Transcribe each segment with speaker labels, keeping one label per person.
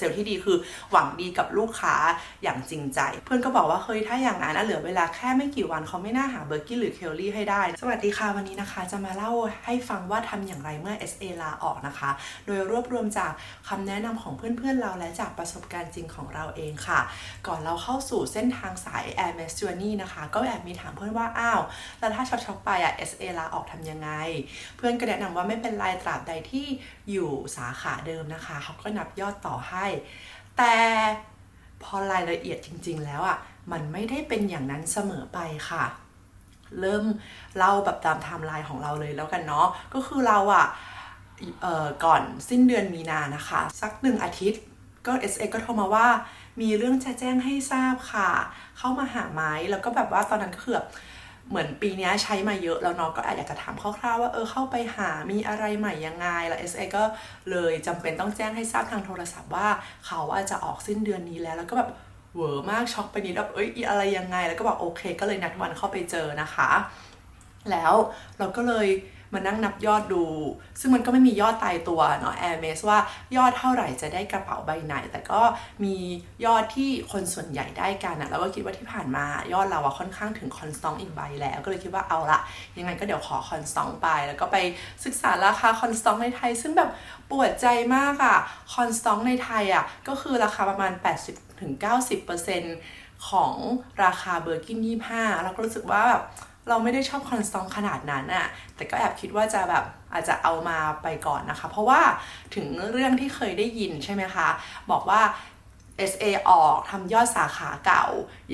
Speaker 1: เซลล์ที่ดีคือหวังดีกับลูกค้าอย่างจริงใจ เพื่อนก็บอกว่าเฮ้ยถ้าอย่างนั้นนะเหลือเวลาแค่ไม่กี่วันเขาไม่น่าหาเบอร์กี้หรือเคลลี่ให้ได้ สวัสดีค่ะวันนี้นะคะ จะมาเล่าให้ฟังว่าทำอย่างไรเมื่อ SA ลาออกนะคะ โดยรวบรวมจากคำแนะนำของเพื่อนๆเราและจากประสบการณ์จริงของเราเองค่ะ ก่อนเราเข้าสู่เส้นทางสาย Air m a s Journey นะคะ ก็แอบมีถามเพื่อนว่าอ้าวแล้วถ้าช็อปๆไปอะ SA ลาออกทำยังไง เพื่อนก็แนะนำว่าไม่เป็นไรตราบใดที่อยู่สาขาเดิมนะคะเขาก็นับยอดต่อให้แต่พอรายละเอียดจริง ๆ แล้วอะมันไม่ได้เป็นอย่างนั้นเสมอไปค่ะ เริ่มเล่าแบบตามไทม์ไลน์ของเราเลยแล้วกันเนาะก็คือเราอะเอ่อก่อนสิ้นเดือนมีนานะคะ สักหนึ่งอาทิตย์ก็ SA ก็โทรมาว่ามีเรื่องจะแจ้งให้ทราบค่ะ เข้ามาหาไหมแล้วก็แบบว่าตอนนั้นก็คือ เหมือนปีนี้ใช้มาเยอะแล้วเนาะก็อยากจะถามคร่าวๆว่าเออเข้าไปหามีอะไรใหม่ยังไง แล้ว SA ก็เลยจำเป็นต้องแจ้งให้ทราบทางโทรศัพท์ว่าเขาว่าจะออกสิ้นเดือนนี้แล้วแล้วก็แบบเวอร์มากช็อกไปนิดแบบเอ้ยอีอะไรยังไง แล้วก็บอกโอเค ก็เลยนัดวันเข้าไปเจอนะคะ แล้วเราก็เลย มานั่งนับยอดดู ซึ่งมันก็ไม่มียอดตายตัวเนาะ Air m a s ว่ายอดเท่าไหร่จะได้กระเป๋าใบไหน แต่ก็มียอดที่คนส่วนใหญ่ได้กันอะแล้วก็คิดว่าที่ผ่านมายอดเราอะค่อนข้างถึงคอนสตองอีกใบแล้ว ก็เลยคิดว่าเอาละยังไงก็เดี๋ยวขอคอนสตองไป แล้วก็ไปศึกษาราคาคอนสตองในไทย ซึ่งแบบปวดใจมากอะคอนสตองในไทยอะก็คือราคาประมาณ 80-90%ของราคาเบอร์กิน25แล้วก็รู้สึกว่าแบบ เราไม่ได้ชอบคอนสตองขนาดนั้นอะแต่ก็แอบคิดว่าจะแบบอาจจะเอามาไปก่อนนะคะ เพราะว่าถึงเรื่องที่เคยได้ยินใช่ไหมคะ บอกว่า SA ออกทำยอดสาขาเก่า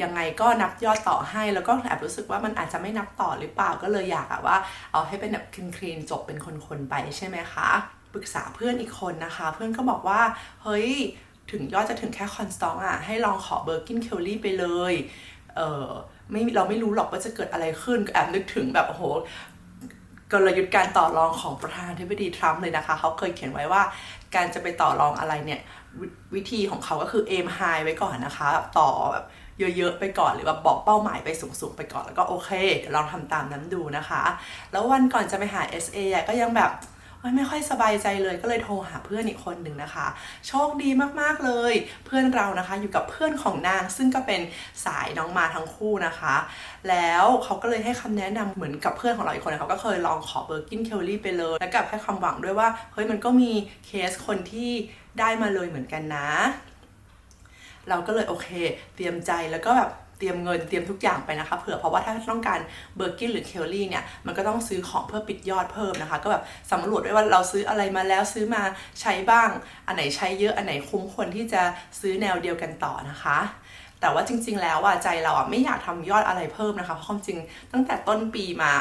Speaker 1: ยังไงก็นับยอดต่อให้แล้วก็แอบรู้สึกว่ามันอาจจะไม่นับต่อหรือเปล่าก็เลยอยากอะว่า เอาให้เป็นแบบคลีนๆจบเป็นคนๆไปใช่ไหมคะปรึกษาเพื่อนอีกคนนะคะ เพื่อนก็บอกว่าเฮ้ยถึงยอดจะถึงแค่คอนสตองอะให้ลองขอเบอร์กินเคลลี่ไปเลยเออ ไม่เราไม่รู้หรอกว่าจะเกิดอะไรขึ้นแอบนึกถึงแบบโอ้โหกลยุทธ์การต่อรองของประธานาธิบดีทรัมป์เลยนะคะ เขาเคยเขียนไว้ว่าการจะไปต่อรองอะไรเนี่ยววิธีของเขาก็คือ aim high ไว้ก่อนนะคะต่อแบบเยอะๆไปก่อนหรือว่าบอกเป้าหมายไปสูงๆไปก่อนแล้วก็โอเคเดี๋ยวลองทำตามนั้นดูนะคะ แล้ววันก่อนจะไปหา SA อ่ก็ยังแบบ ยไม่ค่อยสบายใจเลยก็เลยโทรหาเพื่อนอีกคนหนึ่งนะคะ โชคดีมากๆเลย เพื่อนเรานะคะอยู่กับเพื่อนของนาง ซึ่งก็เป็นสายน้องมาทั้งคู่นะคะ แล้วเขาก็เลยให้คำแนะนำเหมือนกับเพื่อนของเราอีกคนนะเขาก็เคยลองขอเบอร์กินเคลลี่ไปเลย แล้วกับให้ความหวังด้วยว่าเฮ้ยมันก็มีเคสคนที่ได้มาเลยเหมือนกันนะ เราก็เลยโอเค เตรียมใจแล้วก็แบบ เตรียมเงินเตรียมทุกอย่างไปนะคะเผื่อเพราะว่าถ้าต้องการเบอร์กินหรือเคลลี่เนี่ยมันก็ต้องซื้อของเพื่อปิดยอดเพิ่มนะคะ ก็แบบสำรวจด้วยว่าเราซื้ออะไรมาแล้วซื้อมาใช้บ้าง อันไหนใช้เยอะอันไหนคุ้มควรที่จะซื้อแนวเดียวกันต่อนะคะแต่ว่าจริง ๆ แล้วอะใจเราอะไม่อยากทำยอดอะไรเพิ่มนะคะเพราะความจริงตั้งแต่ต้นปีมา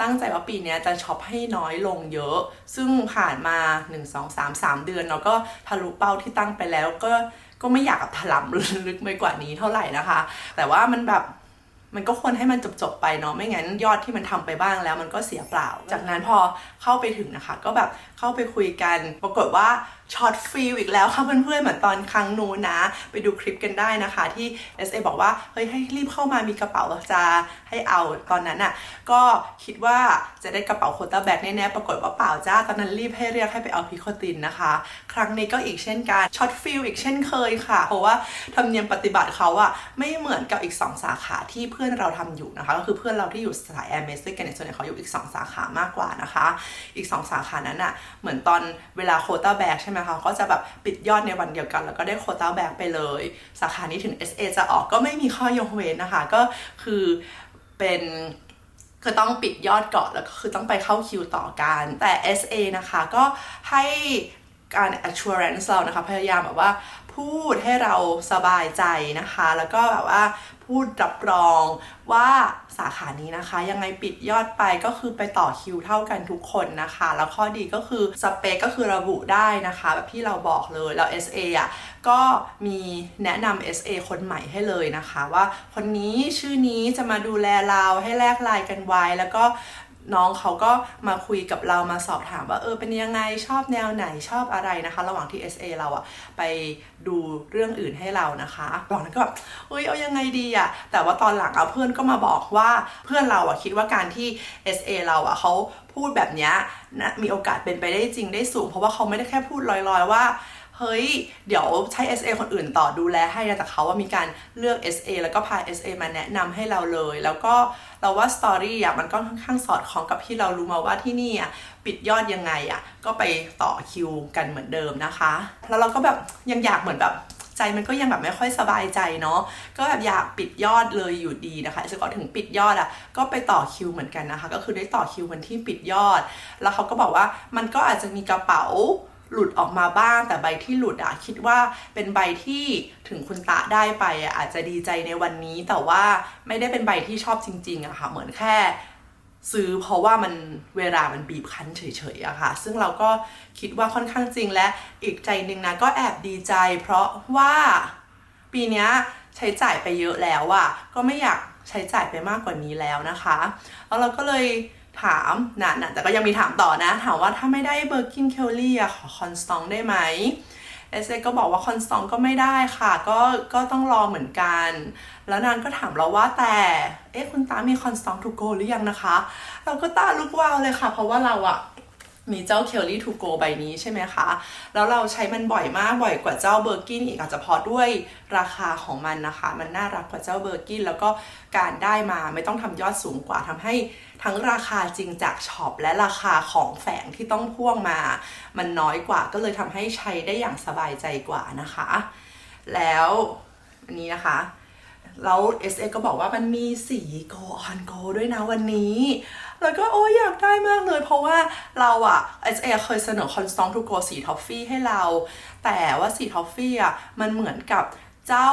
Speaker 1: ตั้งใจว่าปีนี้จะช็อปให้น้อยลงเยอะ ซึ่งผ่านมา 1 2 3 3 เดือนเราก็ทะลุเป้าที่ตั้งไปแล้วก็ ก็ไม่อยากถลำลึกไปกว่านี้เท่าไหร่นะคะ แต่ว่ามันแบบมันก็ควรให้มันจบๆไปเนาะไม่งั้นยอดที่มันทำไปบ้างแล้วมันก็เสียเปล่า จากนั้นพอเข้าไปถึงนะคะ ก็แบบ เข้าไปคุยกัน ปรากฏว่าช็อตฟิลอีกแล้วค่ะเพื่อนๆเหมือนตอนครั้งนู้นนะ ไปดูคลิปกันได้นะคะที่ SA บอกว่า เฮ้ยให้รีบเข้ามามีกระเป๋าจะให้เอาตอนนั้นอะ่ะ ก็คิดว่าจะได้กระเป๋าโคต้าแบกแน่ๆ ปรากฏว่าเปล่าจ้า ตอนนั้นรีบให้เรียกให้ไปเอาพิโคตินนะคะ ครั้งนี้ก็อีกเช่นกันช็อตฟิลอีกเช่นเคยค่ะ เพราะว่าธรรมเนียมปฏิบัติเขาอะไม่เหมือนกับอีก 2 สาขาที่เพื่อนเราทำอยู่นะคะ ก็คือเพื่อนเราที่อยู่สายแอร์เมสด้วยกันเนี่ยส่วนใหญ่เขาอยู่อีก 2 สาขามากกว่านะคะ อีก 2 สาขานั้นอะเหมือนตอนเวลาโคต้าแบกใช่ไหมคะก็จะแบบปิดยอดในวันเดียวกัน แล้วก็ได้โคต้าแบกไปเลย สาขานี้ถึง SA จะออกก็ไม่มีข้อยกเว้นนะคะ ก็คือเป็นคือต้องปิดยอดก่อนแล้วก็คือต้องไปเข้าคิวต่อกันแต่ SA นะคะก็ให้ การ assurance เรานะคะ พยายามแบบว่าพูดให้เราสบายใจนะคะ แล้วก็แบบว่าพูดรับรองว่าสาขานี้นะคะ ยังไงปิดยอดไปก็คือไปต่อคิวเท่ากันทุกคนนะคะ แล้วข้อดีก็คือสเปคก็คือระบุได้นะคะ แบบที่เราบอกเลยแล้ว SA อะก็มีแนะนำ SA คนใหม่ให้เลยนะคะ ว่าคนนี้ชื่อนี้จะมาดูแลเราให้แลกไลน์กันไว้ แล้วก็ น้องเขาก็มาคุยกับเรามาสอบถามว่าเออเป็นยังไงชอบแนวไหนชอบอะไรนะคะ ระหว่างที่ SA เราอะไปดูเรื่องอื่นให้เรานะคะตอนนั้นก็แบบเอ้ยเอายังไงดีอะแต่ว่าตอนหลังเอาเพื่อนก็มาบอกว่าเพื่อนเราอะคิดว่าการที่ SA เราอะเขาพูดแบบเนี้ยนะมีโอกาสเป็นไปได้จริงได้สูง เพราะว่าเขาไม่ได้แค่พูดลอยๆว่า เฮ้ย เดี๋ยวใช้ SA คนอื่นต่อดูแลให้แต่เขาว่ามีการเลือก SA แล้วก็พา SA มาแนะนำให้เราเลย แล้วก็เราว่าสตอรี่อะมันก็ค่อนข้างสอดคล้องกับที่เรารู้มาว่าที่นี่อะปิดยอดยังไงอะก็ไปต่อคิวกันเหมือนเดิมนะคะ แล้วเราก็แบบยังอยากเหมือนแบบใจมันก็ยังแบบไม่ค่อยสบายใจเนาะ ก็แบบอยากปิดยอดเลยอยู่ดีนะคะจะก็ถึงปิดยอดอะ่ะ ก็ไปต่อคิวเหมือนกันนะคะ ก็คือได้ต่อคิววันที่ปิดยอด แล้วเขาก็บอกว่ามันก็อาจจะมีกระเป๋า หลุดออกมาบ้าง แต่ใบที่หลุดอะคิดว่าเป็นใบที่ถึงคุณตาได้ไปอะอาจจะดีใจในวันนี้ แต่ว่าไม่ได้เป็นใบที่ชอบจริงๆอะค่ะ เหมือนแค่ซื้อเพราะว่ามันเวลามันบีบคั้นเฉยๆอะค่ะ ซึ่งเราก็คิดว่าค่อนข้างจริงและอีกใจหนึ่งนะก็แอบดีใจ เพราะว่าปีนี้ใช้จ่ายไปเยอะแล้วอะก็ไม่อยากใช้จ่ายไปมากกว่านี้แล้วนะคะ แล้วเราก็เลย ถามนะนะแต่ก็ยังมีถามต่อนะ ถามว่าถ้าไม่ได้เบอร์กินเคลลี่อะขอคอนสตองได้ไหมเอสเอก็บอกว่าคอนสตองก็ไม่ได้ค่ะ ก็ก็ต้องรอเหมือนกัน แล้วนางก็ถามเราว่าแต่ เอ๊ะคุณตามีคอนสตองทูโกหรือยังนะคะ เราก็ตาลุกวาวเลยค่ะ เพราะว่าเราอะ มีเจ้าเคลลี่ทูโกใบนี้ใช่ไหมคะ แล้วเราใช้มันบ่อยมากบ่อยกว่าเจ้าเบอร์กินอีกอาจจะเพราะด้วยราคาของมันนะคะ มันน่ารักกว่าเจ้าเบอร์กินแล้วก็การได้มาไม่ต้องทำยอดสูงกว่าทำให้ทั้งราคาจริงจากช็อปและราคาของแฝงที่ต้องพ่วงมา มันน้อยกว่าก็เลยทำให้ใช้ได้อย่างสบายใจกว่านะคะ แล้วอันนี้นะคะแล้ว SA ก็บอกว่ามันมีสี Go on Go ด้วยนะวันนี้ แล้วก็โอ้ยอยากได้มากเลย เพราะว่าเราอะ SA เคยเสนอคอนซองทูโกสีทอฟฟี่ให้เรา แต่ว่าสีทอฟฟี่อะมันเหมือนกับเจ้า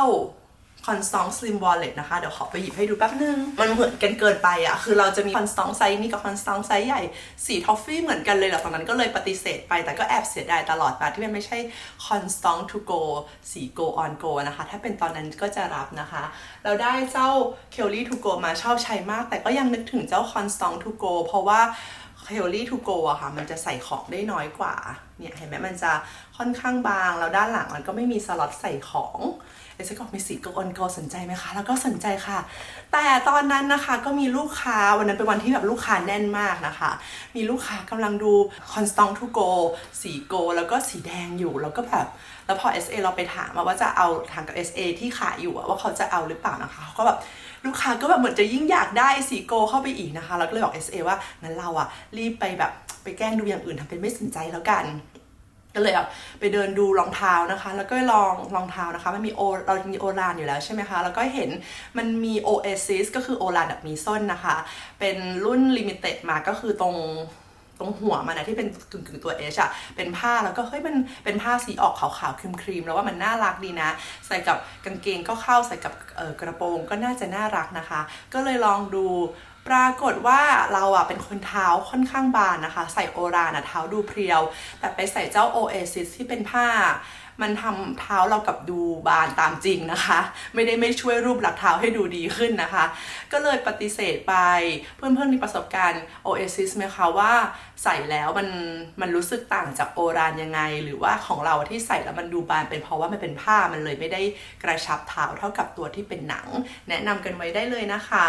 Speaker 1: Constant Slim Wallet นะคะ เดี๋ยวขอไปหยิบให้ดูแป๊บนึง มันเหมือนกันเกินไปอะคือเราจะมี Constant ไซส์นี้กับ Constant ไซส์ใหญ่สีทอฟฟี่เหมือนกันเลยแหละตอนนั้นก็เลยปฏิเสธไปแต่ก็แอบเสียดายตลอดมาที่มันไม่ใช่ Constant to Go สี Go on Go นะคะ ถ้าเป็นตอนนั้นก็จะรับนะคะ เราได้เจ้า Kelly to Go มาชอบใช้มาก แต่ก็ยังนึกถึงเจ้า Constant to Go เพราะว่าเคลลี่ทูโกอะค่ะ มันจะใส่ของได้น้อยกว่าเนี่ยเห็นไหมมันจะค่อนข้างบางแล้วด้านหลังมันก็ไม่มีสล็อตใส่ของ เอสก็มีสีโกอนโกสนใจไหมคะ แล้วก็สนใจค่ะ แต่ตอนนั้นนะคะก็มีลูกค้าวันนั้นเป็นวันที่แบบลูกค้าแน่นมากนะคะ มีลูกค้ากำลังดู Constant to Go สีโก แล้วก็สีแดงอยู่แล้วก็แบบแล้วพอ SA เราไปถามว่าจะเอาทางกับ SA ที่ขายอยู่ว่าเขาจะเอาหรือเปล่านะคะเขาก็แบบลูกค้าก็แบบเหมือนจะยิ่งอยากได้สีโกเข้าไปอีกนะคะ แล้วก็เลยบอก SA ว่างั้นเราอะรีบไปแบบไปแกล้งดูอย่างอื่นทำเป็นไม่สนใจแล้วกัน ก็เลยแบบไปเดินดูรองเท้านะคะ แล้วก็ลองรองเท้านะคะ มันมีโอเรามีโอลานอยู่แล้วใช่ไหมคะ แล้วก็เห็นมันมี Oasis ก็คือโอลานแบบมีส้นนะคะ เป็นรุ่นลิมิเต็ดมาก็คือตรงตรงหัวมันนะที่เป็นกึ่งกึ่งๆตัว H อชอะเป็นผ้าแล้วก็เฮ้ยมันเป็นผ้าสีออกขาวๆครีมๆแล้วว่ามันน่ารักดีนะ ใส่กับกางเกงก็เข้าใส่กับกระโปรงก็น่าจะน่ารักนะคะ ก็เลยลองดู ปรากฏว่าเราอะเป็นคนเท้าค่อนข้างบานนะคะ ใส่โอรานะเท้าดูเพรียว แต่ไปใส่เจ้า Oasis ที่เป็นผ้า มันทำเท้าเรากับดูบานตามจริงนะคะ ไม่ได้ไม่ช่วยรูปหลักเท้าให้ดูดีขึ้นนะคะ ก็เลยปฏิเสธไปเพื่อนๆมีประสบการณ์ Oasis ไหมคะว่าใส่แล้วมันมันรู้สึกต่างจากโอรานยังไง หรือว่าของเราที่ใส่แล้วมันดูบานเป็นเพราะว่ามันเป็นผ้ามันเลยไม่ได้กระชับเท้าเท่ากับตัวที่เป็นหนัง แนะนำกันไว้ได้เลยนะคะ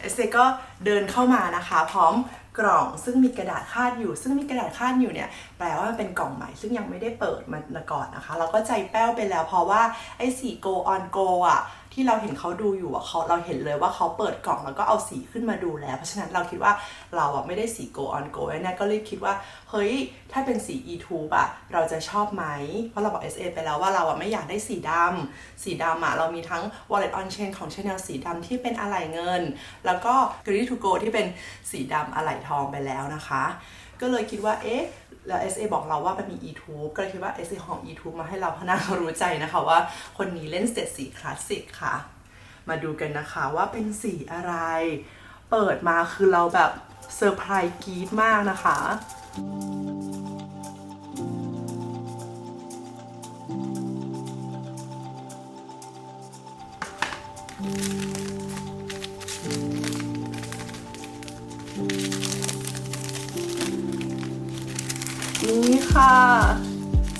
Speaker 1: เอสเซก็เดินเข้ามานะคะ พร้อมกล่องซึ่งมีกระดาษคาดอยู่ ซึ่งมีกระดาษคาดอยู่เนี่ยแปลว่ามันเป็นกล่องใหม่ ซึ่งยังไม่ได้เปิดมันก่อนนะคะ เราก็ใจแป้วไปแล้วเพราะว่าไอ้สี go on go อะ ที่เราเห็นเขาดูอยู่อะเขาเราเห็นเลยว่าเขาเปิดกล่องแล้วก็เอาสีขึ้นมาดูแล้ว เพราะฉะนั้นเราคิดว่าเราอะไม่ได้สี go on go แน่ก็เลยคิดว่า เฮ้ย ถ้าเป็นสี e t u b e อะเราจะชอบไหม เพราะเราบอก SA ไปแล้วว่าเราอะไม่อยากได้สีดำสีดำอะเรามีทั้ง wallet on chain ของ Chanel สีดำที่เป็นอะไหล่เงิน แล้วก็ g r e e to go ที่เป็นสีดำอะไหล่ทองไปแล้วนะคะ ก็เลยคิดว่าเอ๊ะแล้ว SA บอกเราว่ามันมี eTube ก็เลยคิดว่า SA ของ eTube มาให้เราพราะน่ารู้ใจนะคะว่าคนนี้เล่นเสร็ดสีคลาสสิกค่ะ มาดูกันนะคะว่าเป็นสีอะไร เปิดมาคือเราแบบเซอร์ไพรส์กรี๊ดมากนะคะ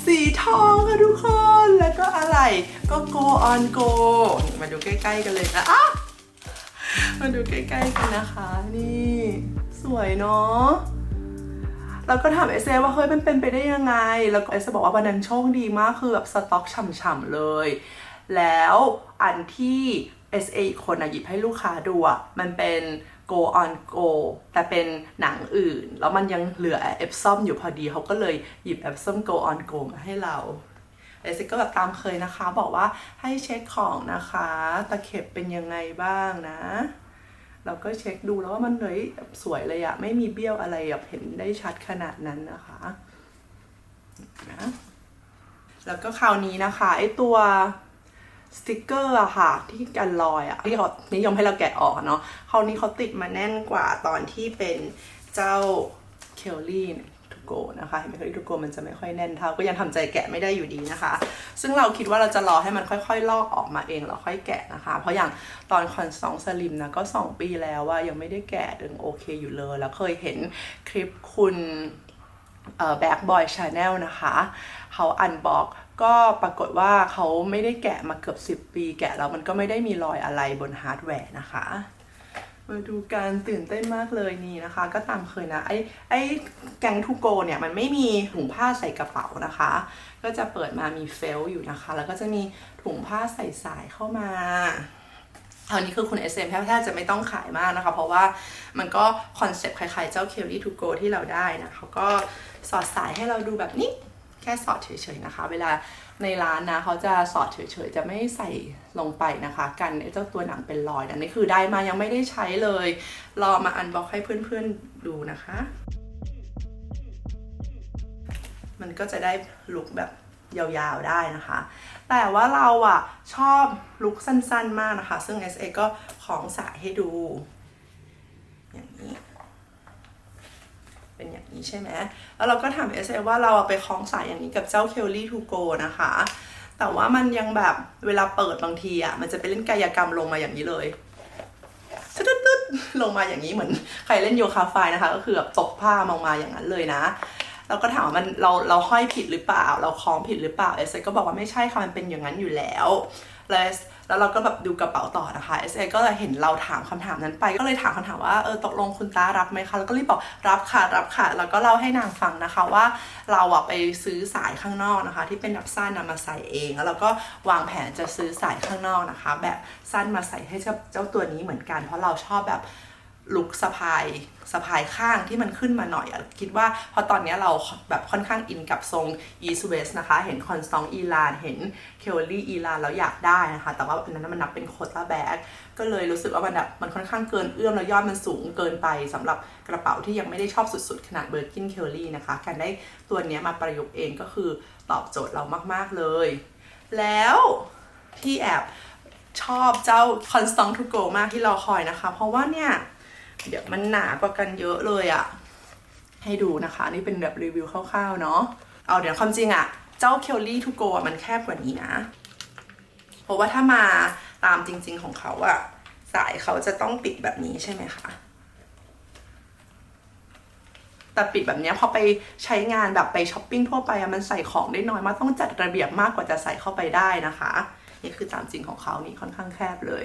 Speaker 1: สีทองค่ะทุกคน แล้วก็อะไรก็ go on go นี่มาดูใกล้ๆกันเลยนะอะมาดูใกล้ๆกันนะคะ นี่ สวยเนาะแล้วก็ถามเอเซว่าเฮ้ยมันเป็นไปได้ยังไง แล้วก็เอเซบอกว่าวันนั้นโชคดีมากคือแบบสต็อกฉ่ำๆเลย แล้วอันที่ SA อีกคนอะหยิบให้ลูกค้าดูอะมันเป็น go on go แต่เป็นหนังอื่น แล้วมันยังเหลือเอฟซอมอยู่พอดีเขาก็เลยหยิบเอฟซอม go on go มาให้เราเอซิก็แบบตามเคยนะคะ บอกว่าให้เช็คของนะคะ ตะเข็บเป็นยังไงบ้างนะ เราก็เช็คดูแล้วว่ามันเฮ้ยสวยเลยอะไม่มีเบี้ยวอะไรแบบเห็นได้ชัดขนาดนั้นนะคะนะแล้วก็คราวนี้นะคะไอตัว สติกเกอร์อะค่ะ ที่กันรอยอะที่เขานิยมให้เราแกะออกเนาะคราวนี้เขาติดมาแน่นกว่าตอนที่เป็นเจ้าเคลลี่ทูโกนะคะเห็นไหมเคลลี่ทูโกมันจะไม่ค่อยแน่นเท่าก็ยังทำใจแกะไม่ได้อยู่ดีนะคะ ซึ่งเราคิดว่าเราจะรอให้มันค่อยๆ ลอกออกมาเองแล้วค่อยแกะนะคะ เพราะอย่างตอนคอนสองสลิมนะก็ 2 ปีแล้วว่ายังไม่ได้แกะยังโอเคอยู่เลย แล้วเคยเห็นคลิปคุณแบ็กบอยชาแนลนะคะ เขาอันบอก ก็ปรากฏว่าเขาไม่ได้แกะมาเกือบ 10 ปี แกะแล้วมันก็ไม่ได้มีรอยอะไรบนฮาร์ดแวร์นะคะ มาดูการตื่นเต้นมากเลยนี่นะคะ ก็ตามเคยนะ ไอ้ไอ้แกงทูโกเนี่ย มันไม่มีถุงผ้าใส่กระเป๋านะคะ ก็จะเปิดมามีเฟลอยู่นะคะ แล้วก็จะมีถุงผ้าใส่สายเข้ามาคราวนี้คือคุณ SM แทบจะไม่ต้องขายมากนะคะ เพราะว่ามันก็คอนเซ็ปต์คล้ายๆเจ้า Kelly to go ที่เราได้นะคะก็สอดสายให้เราดูแบบนี้ ค่สอดเฉยๆนะคะ เวลาในร้านนะเขาจะสอดเฉยๆ จะไม่ใส่ลงไปนะคะ กันเจ้าตัวหนังเป็นรอยอันนี้คือได้มายังไม่ได้ใช้เลย รอมาอันบ็อกให้เพื่อนๆดูนะคะ มันก็จะได้ลุกแบบยาวๆได้นะคะ แต่ว่าเราอะชอบลุกสั้นๆมากนะคะ ซึ่ง SA ก็ของสายให้ดู อย่างนี้ เป็นอย่างนี้ใช่ไหมแล้วเราก็ถาม SA ว่าเราไปคล้องสายอย่างนี้กับเจ้า Kelly to go นะคะ แต่ว่ามันยังแบบเวลาเปิดบางทีอะมันจะไปเล่นกายกรรมลงมาอย่างนี้เลยตึ๊ดลงมาอย่างนี้เหมือนใครเล่นโยคะไฟนะคะ ก็คือแบบตกผ้ามองมาอย่างนั้นเลยนะเราก็ถามว่ามันเราเราห้อยผิดหรือเปล่า เราคล้องผิดหรือเปล่าเอสก็บอกว่าไม่ใช่ค่ะมันเป็นอย่างนั้นอยู่แล้วแล้ว แล้วเราก็แบบดูกระเป๋าต่อนะคะเอสก็เลยเห็นเราถามคำถามนั้นไป ก็เลยถามคำถามว่าเออตกลงคุณตารับไหมคะแล้วก็รีบบอกรับค่ะรับค่ะ แล้วก็เล่าให้นางฟังนะคะว่าเราอะไปซื้อสายข้างนอกนะคะ ที่เป็นแบบสั้นนำมาใส่เอง แล้วเราก็วางแผนจะซื้อสายข้างนอกนะคะ แบบสั้นมาใส่ให้เจ้าตัวนี้เหมือนกัน เพราะเราชอบแบบ ลุกสะพายสะพายข้างที่มันขึ้นมาหน่อยอคิดว่าพอตอนนี้เราแบบค่อนข้างอินกับทรง East West นะคะ เห็นคอนสตองอีลาน เห็นเคลลี่อีลานแล้วอยากได้นะคะ แต่ว่าอันนั้นมันนับเป็นโคตาแบกก็เลยรู้สึกว่ามันแบบมันค่อนข้างเกินเอื้อม แล้วยอดมันสูงเกินไปสำหรับกระเป๋าที่ยังไม่ได้ชอบสุดๆ ขนาดเบอร์กินเคลลี่นะคะ การได้ตัวนี้มาประยุกต์เองก็คือตอบโจทย์เรามากๆเลย แล้วที่แอบชอบเจ้า Constant to Go มากที่เรอคอยนะคะ เพราะว่าเนี่ย เดี๋ยวมันหนากว่ากันเยอะเลยอะให้ดูนะคะ นี่เป็นแบบรีวิวคร่าวๆเนาะเอาเดี๋ยวความจริงอะเจ้าเคลลี่ทูโกะมันแคบกว่านี้นะ เพราะว่าถ้ามาตามจริง ๆของเขาอะสายเขาจะต้องปิดแบบนี้ใช่ไหมคะแต่ปิดแบบนี้พอไปใช้งานแบบไปช้อปปิ้งทั่วไปอะมันใส่ของได้น้อยมากต้องจัดระเบียบมากกว่าจะใส่เข้าไปได้นะคะ นี่คือตามจริงของเขานี่ค่อนข้างแคบเลย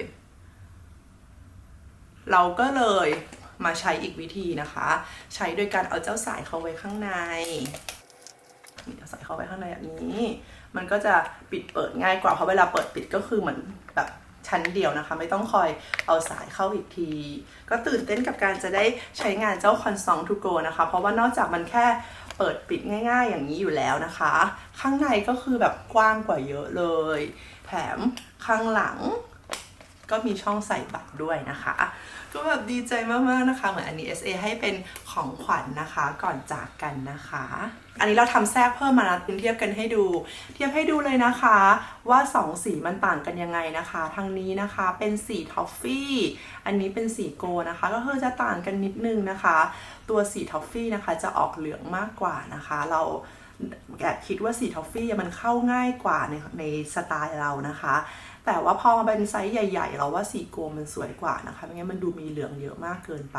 Speaker 1: เราก็เลยมาใช้อีกวิธีนะคะ ใช้โดยการเอาเจ้าสายเข้าไว้ข้างในนี่เอาสายเข้าไว้ข้างในแบบนี้ มันก็จะปิดเปิดง่ายกว่าเพราะเวลาเปิดปิดก็คือเหมือนแบบชั้นเดียวนะคะ ไม่ต้องคอยเอาสายเข้าอีกที ก็ตื่นเต้นกับการจะได้ใช้งานเจ้าคอนซองทูโกนะคะ เพราะว่านอกจากมันแค่เปิดปิดง่ายๆ อย่างนี้อยู่แล้วนะคะ ข้างในก็คือแบบกว้างกว่าเยอะเลย แถมข้างหลัง ก็มีช่องใส่บัตรด้วยนะคะ ก็แบบดีใจมากๆนะคะ เหมือนอันนี้ SA ให้เป็นของขวัญนนะคะก่อนจากกันนะคะ อันนี้เราทำแทรกเพิ่มมานะเทียบกันให้ดู เทียบให้ดูเลยนะคะ ว่า 2 สีมันต่างกันยังไงนะคะ ทางนี้นะคะเป็นสีทอฟฟี่ อันนี้เป็นสีโกนะคะ ก็คือจะต่างกันนิดนึงนะคะ ตัวสีทอฟฟี่นะคะจะออกเหลืองมากกว่านะคะ เราแอบคิดว่าสีทอฟฟี่มันเข้าง่ายกว่าในในสไตล์เรานะคะ แต่ว่าพอมาเป็นไซส์ใหญ่ ๆ เราว่าสีโกมันสวยกว่านะคะไม่งั้นมันดูมีเหลืองเยอะมากเกินไป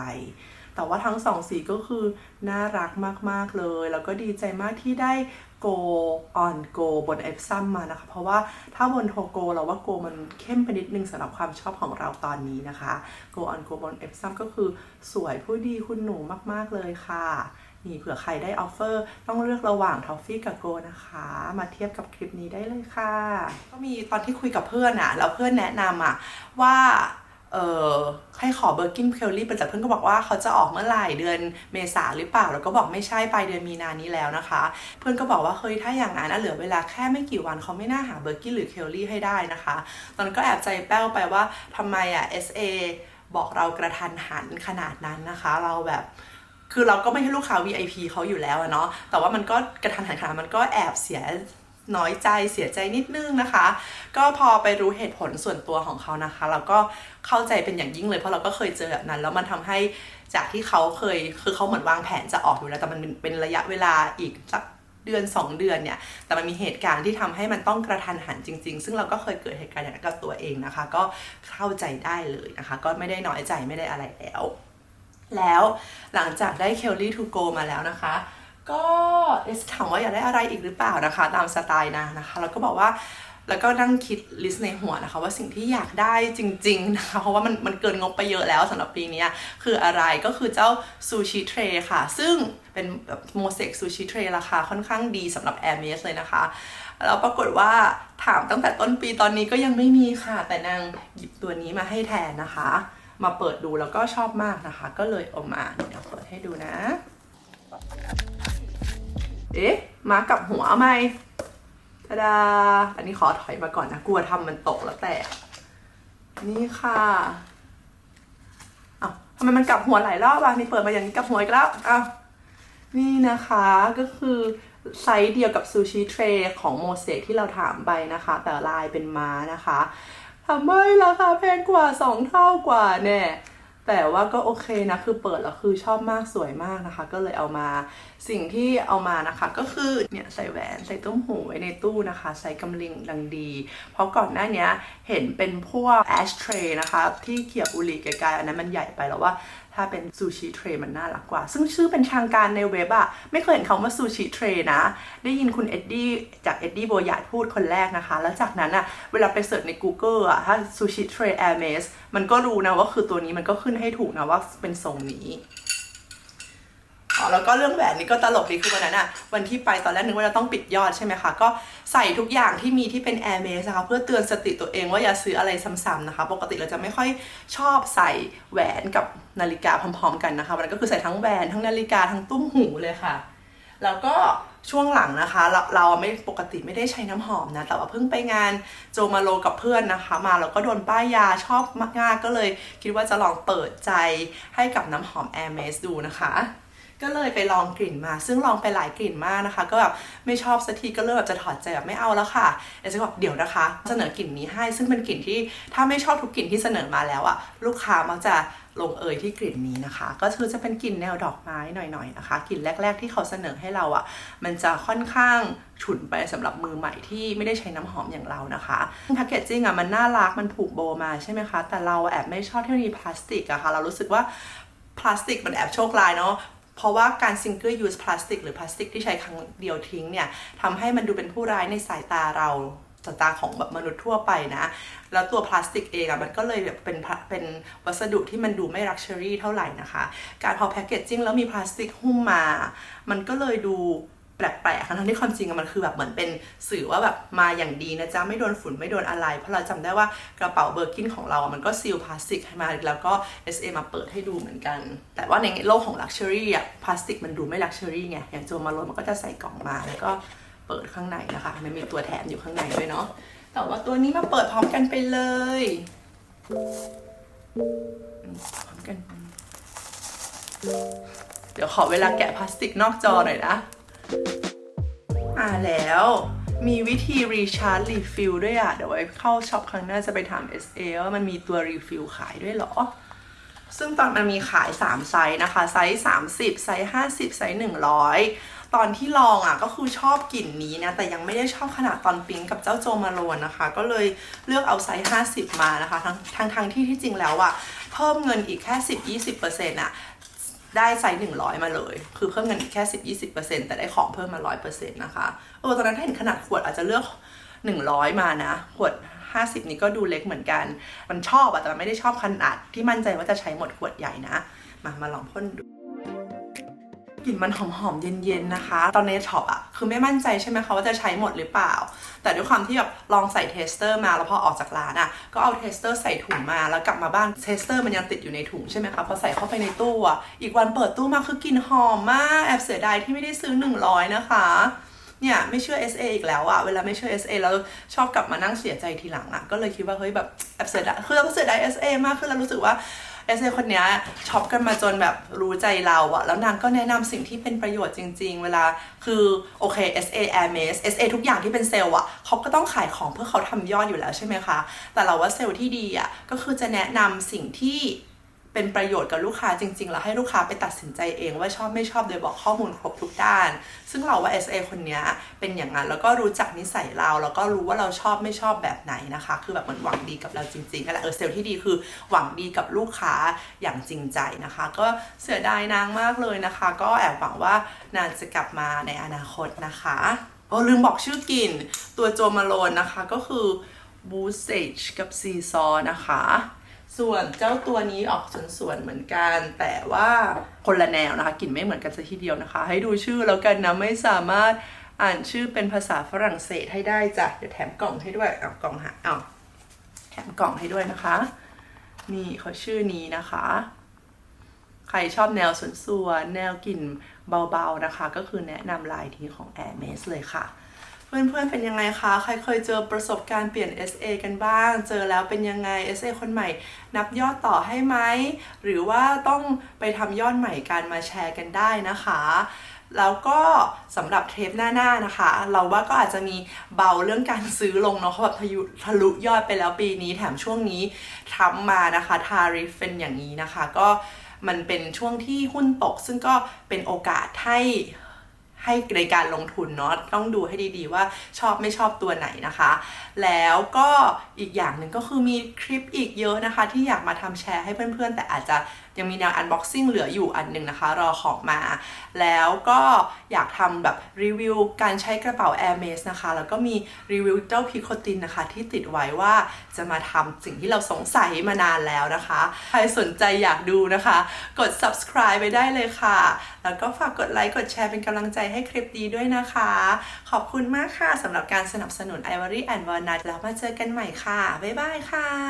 Speaker 1: แต่ว่าทั้งสองสีก็คือน่ารักมากๆเลย แล้วก็ดีใจมากที่ได้ Go on Go บน e p s o m มมานะคะ เพราะว่าถ้าบนโทโกเราว่า Go มันเข้มไปนิดนึงสำหรับความชอบของเราตอนนี้นะคะ Go on Go บน e p s o m ก็คือสวยผู้ดีคุณหนูมากๆเลยค่ะ นี่เผื่อใครได้ออฟเฟอร์ ต้องเลือกระหว่างทอฟฟี่กับโกนะคะ มาเทียบกับคลิปนี้ได้เลยค่ะ ก็มีตอนที่คุยกับเพื่อนอะแล้วเพื่อนแนะนำอะว่าเออให้ขอเบอร์กินเคลลี่เป็นแต่เพื่อนก็บอกว่าเขาจะออกเมื่อไหร่เดือนเมษาหรือเปล่า แล้วก็บอกไม่ใช่ปลายเดือนมีนานี้แล้วนะคะ เพื่อนก็บอกว่าเฮ้ยถ้าอย่างนั้นนะเหลือเวลาแค่ไม่กี่วันเขาไม่น่าหาเบอร์กินหรือเคลลี่ให้ได้นะคะ ตอนก็แอบใจแป้วไปว่าทำไมอะ SA บอกเรากระทันหันขนาดนั้นนะคะ เราแบบ คือเราก็ไม่ใช่ลูกค้า VIP เขาอยู่แล้วเนาะแต่ว่ามันก็กระทันหันขนามันก็แอบเสียน้อยใจเสียใจนิดนึงนะคะ ก็พอไปรู้เหตุผลส่วนตัวของเขานะคะ เราก็เข้าใจเป็นอย่างยิ่งเลยเพราะเราก็เคยเจอแบบนั้น แล้วมันทำให้จากที่เขาเคยคือเขาเหมือนวางแผนจะออกอยู่แล้วแต่มันเป็นระยะเวลาอีกสักเดือน 2 เดือนเนี่ย แต่มันมีเหตุการณ์ที่ทำให้มันต้องกระทันหันจริง ๆ ซึ่งเราก็เคยเกิดเหตุการณ์อย่างนั้นกับตัวเองนะคะ ก็เข้าใจได้เลยนะคะ ก็ไม่ได้น้อยใจไม่ได้อะไรแล้ว แล้วหลังจากได้ Kelly to go มาแล้วนะคะ ก็เอสถามว่าอยากได้อะไรอีกหรือเปล่านะคะ ตามสไตล์นางนะคะ แล้วก็บอกว่าแล้วก็นั่งคิดลิสต์ในหัวนะคะ ว่าสิ่งที่อยากได้จริง ๆ นะคะ เพราะว่ามันมันเกินงบไปเยอะแล้วสำหรับปีนี้คืออะไรก็คือเจ้าซูชิเทรค่ะ ซึ่งเป็นแบบโมเสกซูชิเทรราคาค่อนข้างดีสำหรับ Air m e s เลยนะคะ แล้วปรากฏว่าถามตั้งแต่ต้นปีตอนนี้ก็ยังไม่มีค่ะ แต่นางหยิบตัวนี้มาให้แทนนะคะ มาเปิดดูแล้วก็ชอบมากนะคะ ก็เลยเอามาเดี๋ยวเปิดให้ดูนะ เอ๊ะ มากับหัวไหมทาดา อันนี้ขอถอยมาก่อนนะ กลัวทำมันตกแล้วแตกนี่ค่ะอ้าวทำไมมันกลับหัวหลายรอบอะนี่เปิดมาอย่างนี้กลับหัวอีกแล้วอ้าวนี่นะคะก็คือไซส์เดียวกับซูชิเทรของโมเสกที่เราถามไปนะคะ แต่ลายเป็นม้านะคะ ทำไมราคาแพงกว่า 2 เท่ากว่าแน่แต่ว่าก็โอเคนะ คือเปิดแล้วคือชอบมากสวยมากนะคะ ก็เลยเอามาสิ่งที่เอามานะคะ ก็คือเนี่ยใส่แหวนใส่ตุ้มหูไว้ในตู้นะคะ ใส่กำลิงดังดี เพราะก่อนหน้านี้เห็นเป็นพวกแอชเทรนะคะ ที่เขียบอุหรี่ไกลๆอันนั้นมันใหญ่ไปแล้วว่า ถ้าเป็นซูชิเทรมันน่ารักกว่า ซึ่งชื่อเป็นทางการในเว็บอะไม่เคยเห็นคำว่าซูชิเทรนะ ได้ยินคุณเอ็ดดี้จากเอ็ดดี้โบยาดพูดคนแรกนะคะ แล้วจากนั้นอะเวลาไปเสิร์ชใน Google อะถ้าซูชิเทรแอร์เมสมันก็รู้นะว่าคือตัวนี้มันก็ขึ้นให้ถูกนะว่าเป็นทรงนี้ แล้วก็เรื่องแหวนนี่ก็ตลกดีคือวันนั้นอะวันที่ไปตอนแรกนึกว่าจะต้องปิดยอดใช่ไหมคะ ก็ใส่ทุกอย่างที่มีที่เป็น Air m a s นะคะเพื่อเตือนสติตัวเองว่าอย่าซื้ออะไรซ้ำๆนะคะ ปกติเราจะไม่ค่อยชอบใส่แหวนกับนาฬิกาพร้อมๆ กันนะคะวันนั้นก็คือใส่ทั้งแหวนทั้งนาฬิกาทั้งตุ้มหูเลยค่ะ แล้วก็ช่วงหลังนะคะ เราเราไม่ปกติไม่ได้ใช้น้ำหอมนะ แต่ว่าเพิ่งไปงานโจมาโลกับเพื่อนนะคะ มาแล้วก็โดนป้ายยาชอบมากๆก็เลย คิดว่าจะลองเปิดใจให้กับน้ำหอม Air m a s ดูนะคะ ก็เลยไปลองกลิ่นมา ซึ่งลองไปหลายกลิ่นมากนะคะ ก็แบบไม่ชอบสักทีก็เริ่มแบบจะถอดใจแบบไม่เอาแล้วค่ะเอจะบอกเดี๋ยวนะคะ เสนอกลิ่นนี้ให้ ซึ่งเป็นกลิ่นที่ถ้าไม่ชอบทุกกลิ่นที่เสนอมาแล้วอะลูกค้ามักจะลงเอยที่กลิ่นนี้นะคะ ก็คือจะเป็นกลิ่นแนวดอกไม้หน่อยๆนะคะ กลิ่นแรก ๆ ที่เขาเสนอให้เราอะมันจะค่อนข้างฉุนไปสำหรับมือใหม่ที่ไม่ได้ใช้น้ำหอมอย่างเรานะคะแพคเกจจิ้งอะมันน่ารักมันผูกโบมาใช่ไหมคะ แต่เราแอบไม่ชอบที่มันมีพลาสติกอะค่ะ เรารู้สึกว่าพลาสติกมันแอบโชคร้ายเนาะ เพราะว่าการ single use พลาสติกหรือพลาสติกที่ใช้ครั้งเดียวทิ้งเนี่ยทำให้มันดูเป็นผู้ร้ายในสายตาเราสายตาของแบบมนุษย์ทั่วไปนะ แล้วตัวพลาสติกเองอะมันก็เลยแบบเป็นเป็นวัสดุที่มันดูไม่ลักชัวรี่เท่าไหร่นะคะ การพอแพคเกจจิ้งแล้วมีพลาสติกหุ้มมา มันก็เลยดู ปลกๆทั้งที่ความจริงมันคือแบบเหมือนเป็นสื่อว่าแบบมาอย่างดีนะจ๊ะไม่โดนฝุ่นไม่โดนอะไร เพราะเราจำได้ว่ากระเป๋าเบอร์กินของเราอะมันก็ซีลพลาสติกให้มาแล้วก็ SA มาเปิดให้ดูเหมือนกัน แต่ว่าในโลกของ Luxury อะพลาสติกมันดูไม่ Luxury ไงอย่างโจมาโรนมันก็จะใส่กล่องมาแล้วก็เปิดข้างในนะคะ มันมีตัวแถมอยู่ข้างในด้วยเนาะแต่ว่าตัวนี้มาเปิดพร้อมกันไปเลยพร้อมกัน เดี๋ยวขอเวลาแกะพลาสติกนอกจอหน่อยนะ อ่าแล้วมีวิธีรีชาร์จรีฟิลด้วยอะ เดี๋ยวไว้เข้าช็อปครั้งหน้าจะไปถาม SA ว่ามันมีตัวรีฟิลขายด้วยเหรอ ซึ่งตอนมันมีขาย 3 ไซส์นะคะ ไซส์ 30 ไซส์ 50 ไซส์ 100 ตอนที่ลองอะก็คือชอบกลิ่นนี้นะ แต่ยังไม่ได้ชอบขนาดตอนปิ๊งกับเจ้าโจมาโลนนะคะ ก็เลยเลือกเอาไซส์ 50 มานะคะ ทั้งทั้งทั้งที่ที่จริงแล้วอะ เพิ่มเงินอีกแค่ 10-20%อะ ได้ไซส์100 มาเลย คือเพิ่มเงินอีกแค่ 10-20%แต่ได้ของเพิ่มมา 100%นะคะเออตอนนั้นถ้าเห็นขนาดขวดอาจจะเลือก 100 มานะ ขวด 50 นี้ก็ดูเล็กเหมือนกัน มันชอบอะแต่มันไม่ได้ชอบขนาดที่มั่นใจว่าจะใช้หมดขวดใหญ่นะ มามาลองพ่นดู กลิ่นมันหอมๆเย็นๆนะคะ ตอนในช็อปอะคือไม่มั่นใจใช่ไหมคะว่าจะใช้หมดหรือเปล่า แต่ด้วยความที่แบบลองใส่เทสเตอร์มาแล้วพอออกจากร้านอะก็เอาเทสเตอร์ใส่ถุงมาแล้วกลับมาบ้านเทสเตอร์มันยังติดอยู่ในถุงใช่ไหมคะพอใส่เข้าไปในตู้อะอีกวันเปิดตู้มาคือกลิ่นหอมมากแอบเสียดายที่ไม่ได้ซื้อ 100 นะคะเนี่ยไม่เชื่อ SA อีกแล้วอะเวลาไม่เชื่อ SA แล้วชอบกลับมานั่งเสียใจทีหลังอะก็เลยคิดว่าเฮ้ยแบบแอบเสียดายคือเราก็เสียดาย SA มากขึ้นแล้วรู้สึกว่า เอสเอคนเนี้ยช็อปกันมาจนแบบรู้ใจเราอะแล้วนางก็แนะนำสิ่งที่เป็นประโยชน์จริง ๆ เวลาคือโอเค SA Hermes SA ทุกอย่างที่เป็นเซลล์อะเขาก็ต้องขายของเพื่อเขาทำยอดอยู่แล้วใช่ไหมคะ แต่เราว่าเซลล์ที่ดีอะก็คือจะแนะนำสิ่งที่ เป็นประโยชน์กับลูกค้าจริง ๆ แล้วให้ลูกค้าไปตัดสินใจเองว่าชอบไม่ชอบโดยบอกข้อมูลครบทุกด้าน ซึ่งเราว่า SA คนนี้เป็นอย่างนั้นแล้วก็รู้จักนิสัยเรา แล้วก็รู้ว่าเราชอบไม่ชอบแบบไหนนะคะ คือแบบเหมือนหวังดีกับเราจริงๆนั่นแหละเออเซลล์ที่ดีคือหวังดีกับลูกค้าอย่างจริงใจนะคะ ก็เสียดายนางมากเลยนะคะ ก็แอบหวังว่านางจะกลับมาในอนาคตนะคะโอ้ลืมบอกชื่อกลิ่นตัวโจมาโลนนะคะก็คือ b o o s a g e กับ c ีซอนะคะ ส่วนเจ้าตัวนี้ออกส่วนๆเหมือนกัน แต่ว่าคนละแนวนะคะกลิ่นไม่เหมือนกันซะทีเดียวนะคะ ให้ดูชื่อแล้วกันนะไม่สามารถอ่านชื่อเป็นภาษาฝรั่งเศสให้ได้จ้ะเดี๋ยวแถมกล่องให้ด้วยเอากล่องหาเอาแถมกล่องให้ด้วยนะคะ นี่เขาชื่อนี้นะคะ ใครชอบแนวสวนๆแนวกลิ่นเบาๆนะคะ ก็คือแนะนำลายนี้ของ Air m e s เลยค่ะ เพื่อนๆ เป็นยังไงคะ ใครเคยเจอประสบการณ์เปลี่ยน SA กันบ้าง เจอแล้วเป็นยังไง SA คนใหม่ นับยอดต่อให้ไหม หรือว่าต้องไปทำยอดใหม่การมาแชร์กันได้นะคะ แล้วก็สำหรับเทปหน้าๆนะคะ เราว่าก็อาจจะมีเบาเรื่องการซื้อลงเนาะเพราะแบบทะลุยอดไปแล้วปีนี้ แถมช่วงนี้ทรัมมานะคะทาริฟเป็นอย่างนี้นะคะ ก็มันเป็นช่วงที่หุ้นตก ซึ่งก็เป็นโอกาสให้ ให้ในการลงทุนเนาะต้องดูให้ดีๆว่าชอบไม่ชอบตัวไหนนะคะ แล้วก็อีกอย่างหนึ่งก็คือมีคลิปอีกเยอะนะคะ ที่อยากมาทำแชร์ให้เพื่อนๆ แต่อาจจะ ยังมีแนว unboxing เหลืออยู่อันหนึ่งนะคะ รอของมา แล้วก็อยากทำแบบรีวิวการใช้กระเป๋า Hermes นะคะ แล้วก็มีรีวิวเจ้าพิโคตินนะคะ ที่ติดไว้ว่าจะมาทำสิ่งที่เราสงสัยมานานแล้วนะคะ ใครสนใจอยากดูนะคะ กด subscribe ไปได้เลยค่ะ แล้วก็ฝากกดไลค์กดแชร์เป็นกำลังใจให้คลิปดีด้วยนะคะ ขอบคุณมากค่ะสำหรับการสนับสนุน Ivory and Walnut แล้วมาเจอกันใหม่ค่ะ บ๊ายบายค่ะ